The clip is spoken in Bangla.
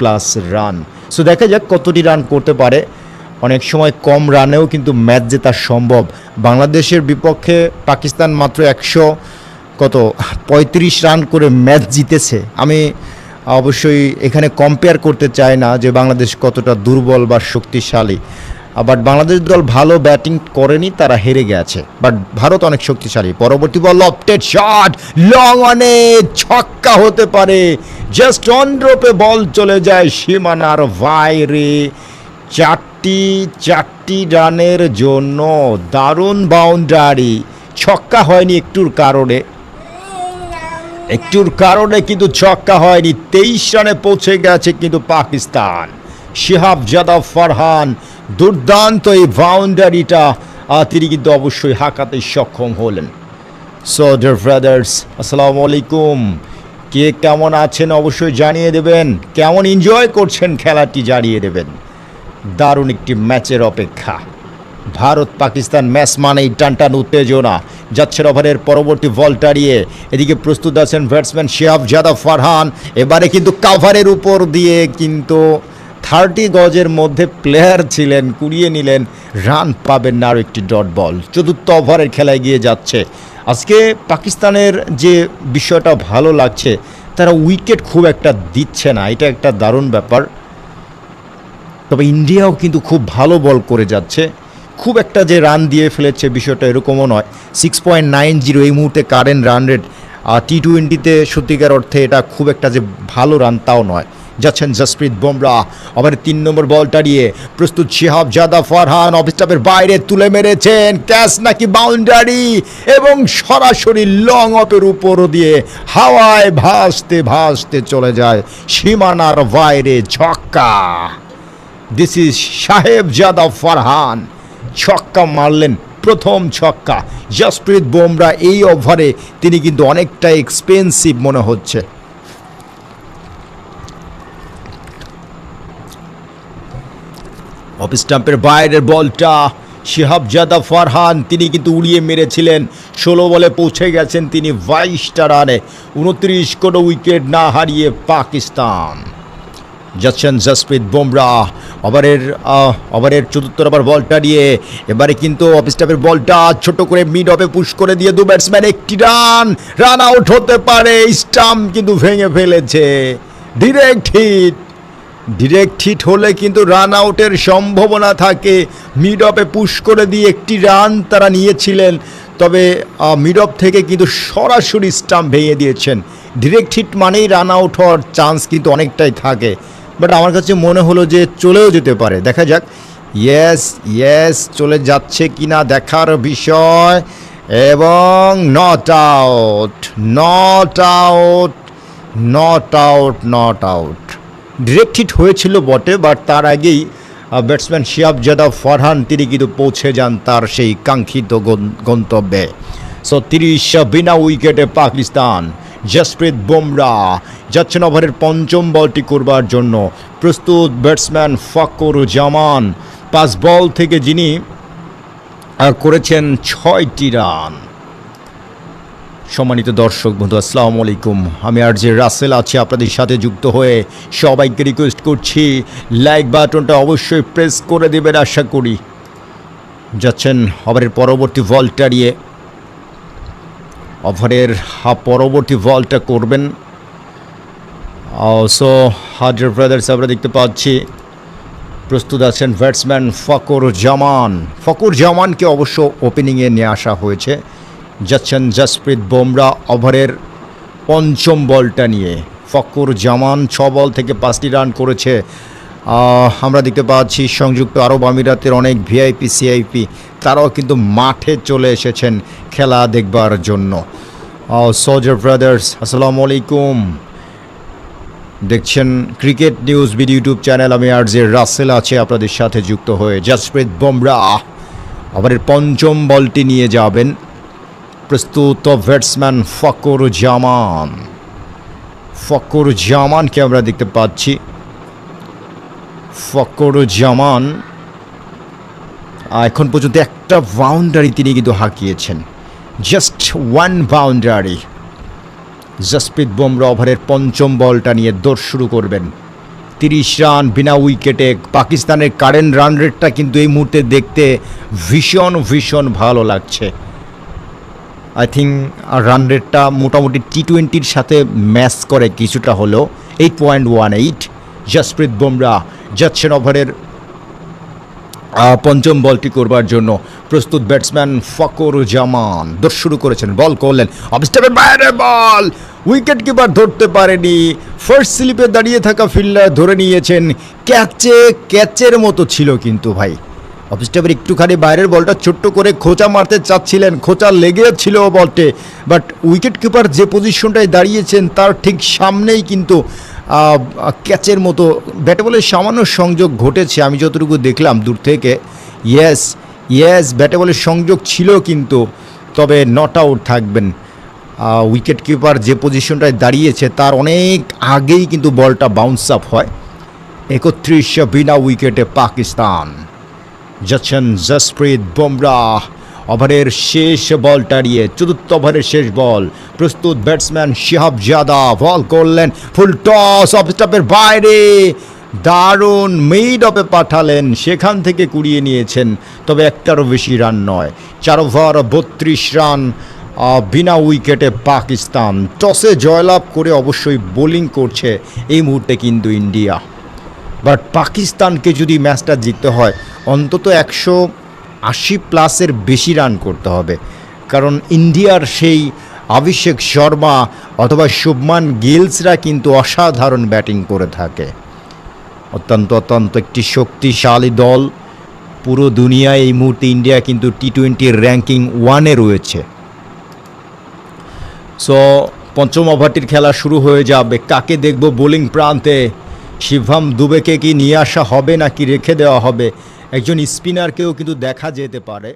প্লাস রান সো দেখা যাক কতটি রান করতে পারে। অনেক সময় কম রানেও কিন্তু ম্যাচ জেতা সম্ভব। বাংলাদেশের বিপক্ষে পাকিস্তান মাত্র একশো কত, পঁয়ত্রিশ রান করে ম্যাচ জিতেছে। আমি অবশ্যই এখানে কম্পেয়ার করতে চাই না যে বাংলাদেশ কতটা দুর্বল বা শক্তিশালী। বাট বাংলাদেশ দল ভালো ব্যাটিং করেনি, তারা হেরে গেছে। বাট ভারত অনেক শক্তিশালী। পরবর্তী বল লফটেড শট লং অনে ছক্কা হতে পারে। জাস্ট অন ড্রপে বল চলে যায় সীমানার বাইরে। চারটি চারটি রানের জন্য দারুণ বাউন্ডারি ছক্কা হয়নি একটুর কারণে। একটুর কারণে কিন্তু ছক্কা হয়নি। তেইশ রানে পৌঁছে গেছে কিন্তু পাকিস্তান। শিহাব যাদব ফারহান, দুর্দান্ত এই বাউন্ডারিটা তিনি কিন্তু অবশ্যই হাঁকাতে সক্ষম হলেন। সো ডিয়ার ব্রাদার্স আসসালামু আলাইকুম। কে কেমন আছেন অবশ্যই জানিয়ে দেবেন। কেমন এনজয় করছেন খেলাটি জানিয়ে দেবেন। দারুণ একটি ম্যাচের অপেক্ষা। ভারত পাকিস্তান ম্যাচ মানেই টানটান উত্তেজনা। যাচ্ছেন ওভারের পরবর্তী বল টাড়িয়ে এদিকে প্রস্তুত আছেন ব্যাটসম্যান শিহাব যাদব ফারহান। এবারে কিন্তু কাভারের উপর দিয়ে কিন্তু থার্টি গজের মধ্যে প্লেয়ার ছিলেন, কুড়িয়ে নিলেন, রান পাবেন না আরও একটি ডট বল। চতুর্থ ওভারের খেলায় গিয়ে যাচ্ছে। আজকে পাকিস্তানের যে বিষয়টা ভালো লাগছে, তারা উইকেট খুব একটা দিচ্ছে না। এটা একটা দারুণ ব্যাপার। তবে ইন্ডিয়াও কিন্তু খুব ভালো বল করে যাচ্ছে। খুব একটা যে রান দিয়ে ফেলেছে বিষয়টা এরকমও নয়। সিক্স পয়েন্ট নাইন জিরো এই মুহূর্তে কারেন্ট রান রেট টি টোয়েন্টিতে সত্যিকার অর্থে এটা খুব একটা যে ভালো রান তাও নয়। যাচ্ছেন জসপ্রীত বুমরা। আবার তিন নম্বর বল টাড়িয়ে প্রস্তুত শিহাব জাদা, ফারহান অফ স্টাফের বাইরে তুলে মেরেছেন ক্যাচ নাকি বাউন্ডারি এবং সরাসরি লং অফের উপর দিয়ে হাওয়ায় ভাসতে ভাসতে চলে যায় সীমানার বাইরে ছক্কা। দিস ইজ সাহেব যাদব ফারহান। ছক্কা মারলেন, প্রথম ছক্কা। জসপ্রীত বুমরা এই ওভারে তিনি কিন্তু অনেকটা এক্সপেন্সিভ মনে হচ্ছে। অফ স্টাম্পের বাইরের বলটা শিহাব জাদা ফারহান, তিনি কিন্তু উড়িয়ে মেরেছিলেন। ষোলো বলে পৌঁছে গেছেন তিনি বাইশটা রানে, উনত্রিশ কোনো উইকেট না হারিয়ে পাকিস্তান। যাচ্ছেন জসপ্রীত বুমরা ওভারের ওভারের চতুর্থ ওভার বলটা দিয়ে এবারে কিন্তু অফ স্টাফের বলটা ছোট করে মিড অফে পুশ করে দিয়ে দু ব্যাটসম্যান একটি রান রান আউট হতে পারে, স্টাম্প কিন্তু ভেঙে ফেলেছে। ডিরেক্ট হিট ডিরেক্ট হিট হলে কিন্তু রান আউটের সম্ভাবনা থাকে। মিড অফে পুশ করে দিয়ে একটি রান তারা নিয়েছিলেন। তবে মিড অফ থেকে কিন্তু সরাসরি স্টাম্প ভেঙে দিয়েছেন। ডিরেক্ট হিট মানেই রান আউট হওয়ার চান্স কিন্তু অনেকটাই থাকে। বাট আমার কাছে মনে হলো যে চলেও যেতে পারে। দেখা যাক। ইয়েস ইয়েস চলে যাচ্ছে কিনা দেখার বিষয়। এবং not out not out not out not out direct hit হয়েছিল বটে বাট তার আগেই ব্যাটসম্যান শিয়াব যাদব, ফরহান তিনি কিন্তু পৌঁছে যান তার সেই কাঙ্ক্ষিত গন্তব্যে। সো তিরিশ বিনা উইকেটে পাকিস্তান, জসপ্রীত বুমরা যাচ্ছেন ওভারের পঞ্চম বলটি করবার জন্য। প্রস্তুত ব্যাটসম্যান ফকর জামান, পাঁচ বল থেকে যিনি করেছেন ছয়টি রান। সম্মানিত দর্শক বন্ধু, আসসালামু আলাইকুম। আমি আর যে রাসেল আছি, আপনাদের সাথে যুক্ত হয়ে সবাইকে রিকোয়েস্ট করছি লাইক বাটনটা অবশ্যই প্রেস করে দেবেন, আশা করি। যাচ্ছেন ওভারের পরবর্তী বল টাড়িয়ে ওভারের পরবর্তী বলটা করবেন। সো হাজার ব্রাদার্স আমরা দেখতে পাচ্ছি। প্রস্তুত আছেন ব্যাটসম্যান ফকর জামান ফকর জামানকে অবশ্য ওপেনিংয়ে নিয়ে আসা হয়েছে। যাচ্ছেন জসপ্রীত বুমরা ওভারের পঞ্চম বলটা নিয়ে। ফকর জামান ছ বল থেকে পাঁচটি রান করেছে। আমরা দেখতে পাচ্ছি সংযুক্ত আরব আমিরাতের অনেক ভিআইপি, সিআইপি, তারাও কিন্তু মাঠে চলে এসেছেন খেলা দেখবার জন্য। সোজার ব্রাদার্স আসসালামু আলাইকুম। দেখছেন cricket news BD YouTube channel. আমি আর যে রাসেল আছে, আপনাদের সাথে যুক্ত হয়ে। জাসপ্রীত বুমরা আবার পঞ্চম বলটি নিয়ে যাবেন। প্রস্তুত ব্যাটসম্যান ফকর জামান। ফকর জামানকে আমরা দেখতে পাচ্ছি। ফকর জামান এখন পর্যন্ত একটা বাউন্ডারি তিনি কিন্তু হাঁকিয়েছেন। Just one boundary Jasprit Bumrah ওভারের পঞ্চম বলটা নিয়ে দৌড় শুরু করবেন। তিরিশ রান বিনা উইকেটে পাকিস্তানের কারেন্ট রান রেটটা কিন্তু এই মুহূর্তে দেখতে ভীষণ ভীষণ ভালো লাগছে। আই থিঙ্ক রান রেটটা মোটামুটি টি টোয়েন্টির সাথে ম্যাচ করে কিছুটা হলো eight point one eight Jasprit Bumrah যাচ্ছেন ওভারের পঞ্চম বলটি করবার জন্য প্রস্তুত ব্যাটসম্যান ফকর জামান। দোষ শুরু করেছেন বল করলেন। অবস্টাপের বাইরে বল উইকেট কিপার ধরতে পারেনি। ফার্স্ট স্লিপে দাঁড়িয়ে থাকা ফিল্ডার ধরে নিয়েছেন। ক্যাচে ক্যাচের মতো ছিল কিন্তু ভাই। অফিসটাপের একটুখানি বাইরের বলটা ছোট্ট করে খোঁচা মারতে চাচ্ছিলেন। খোঁচা লেগে ছিল বলটে বাট উইকেট কিপার যে পজিশনটায় দাঁড়িয়েছেন, তার ঠিক সামনেই কিন্তু ক্যাচের মতো ব্যাটে বলে সামান্য সংযোগ ঘটেছে। আমি যতটুকু দেখলাম দূর থেকে। ইয়েস ইয়েস ব্যাটে বলে সংযোগ ছিল কিন্তু, তবে নট আউট থাকবেন। উইকেট কিপার যে পজিশনটায় দাঁড়িয়েছে, তার অনেক আগেই কিন্তু বলটা বাউন্স আপ হয়। একত্রিশ বিনা উইকেটে পাকিস্তান। যাচ্ছেন জসপ্রীত বুমরাহ। ওভারের শেষ বল টাড়িয়ে চতুর্থ ওভারের শেষ বল। প্রস্তুত ব্যাটসম্যান শিহাব জাদা বল করলেন ফুল টস অফ স্টাফের বাইরে। দারুণ মেড অফে পাঠালেন, সেখান থেকে কুড়িয়ে নিয়েছেন। তবে একটারও বেশি রান নয়। চার ওভার, বত্রিশ রান বিনা উইকেটে পাকিস্তান। টসে জয়লাভ করে অবশ্যই বোলিং করছে এই মুহূর্তে কিন্তু ইন্ডিয়া। বাট পাকিস্তানকে যদি ম্যাচটা জিততে হয়, অন্তত একশো আশি প্লাসের বেশি রান করতে হবে। কারণ ইন্ডিয়ার সেই অভিষেক শর্মা অথবা শুভমান গিলসরা কিন্তু অসাধারণ ব্যাটিং করে থাকে। অত্যন্ত অত্যন্ত একটি শক্তিশালী দল। পুরো দুনিয়ায় এই মুহূর্তে ইন্ডিয়া কিন্তু টি টোয়েন্টির র্যাঙ্কিং ওয়ানে রয়েছে। সো, পঞ্চম ওভারটির খেলা শুরু হয়ে যাবে। কাকে দেখব বোলিং প্রান্তে? শিভাম দুবেকে কি নিয়ে আসা হবে নাকি রেখে দেওয়া হবে? একজন স্পিনারকেও কিন্তু দেখা যেতে পারে।